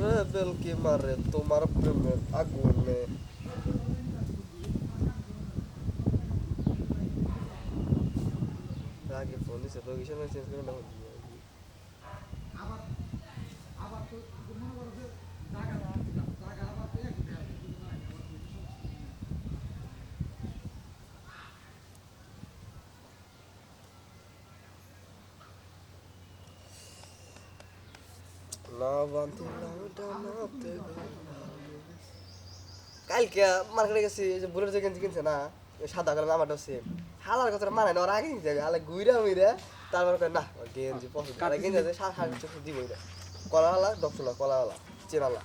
রে বেলকি মারে? তোমার প্রেমের আগুনে। আগে ফোন দিছে লোকেশন চেঞ্জ করে না কালকে মার্কেটে গেছি যে বুলেট যে গেঞ্জি কিনছে না সাদা কালার আমারটা সেম হালার কথা মানে না ওর আগে নিতে যাবে হালা গুইরা মুইরা তারপর না গেঞ্জি পছন্দ আর গেঞ্জি আছে সাড়ে সাড়ে চোখ দিব ওইটা কলা হালা দশলা কলা চেনালা।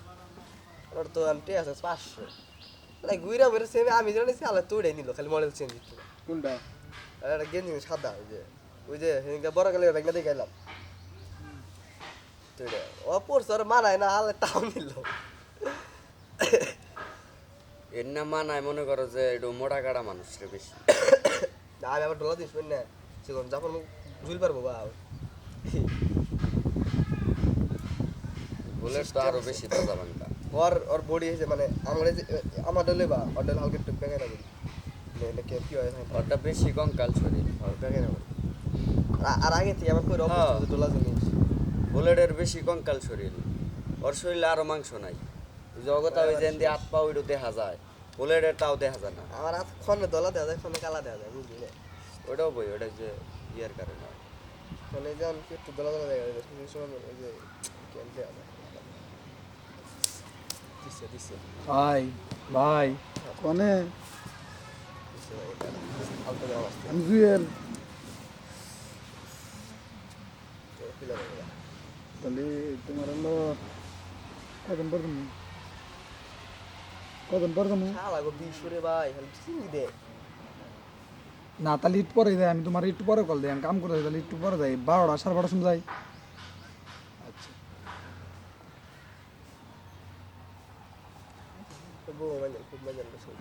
ওর তো আনতে আছে পাঁচশো। তাই গুইরা মুইরা সেম আমি নিয়েছি হালা তোড়ে নিল খালি মডেল চেঞ্জ কোনটা? একটা গেঞ্জি সাদা ওই যে ওই যে বড় কালে ব্যাগটা দিয়ে গেলাম তোড়ে ও পড়ছে ওর মানায় না হালে টাউন নিল এর না মানায় মনে করো যে একটু মোটা কাটা মানুষ রে বেশি আমি আবার ডলা দিস না সেখন যখন ঝুল পারব বা বুলেট তো আরও বেশি তাজা বাংলা ওর ওর বডি হয়েছে মানে আমার আমার ডলে বা ওর ডলে হালকা একটু ব্যাগে না বলি কি হয়। ওটা বেশি কঙ্কাল শরীর আর ব্যাগে না বলি আর- আগে থেকে আমার রকম হ্যাঁ। ডলা জিনিস বুলেটের বেশি কঙ্কাল শরীর। ওর শরীরে আরও মাংস নাই। জগতা ওই যেন দিয়ে হাত পা ওইটা দেখা যায়। বুলেটের তাও দেখা যায় না। আমার হাত খনে দলা দেওয়া যায় খনে কালা দেওয়া যায় বুঝলি? না ওইটাও বই ওটা যে ইয়ার কারণে। ফোনে যেমন একটু দলা দলা দেখা যায় সেই সময় ওই যে কেন দেওয়া যায়। ভাই ভাই কোনে জুয়েল। তাহলে তোমার হলো কজন পর তুমি কজন পর তুমি ভাই দে। না তাহলে একটু পরে যাই আমি তোমার একটু পরে কল দিই আমি কাম করে তাহলে একটু পরে যাই বারোটা সাড়ে বারোটার সময় যাই। আচ্ছা। খুব মজা লাগছে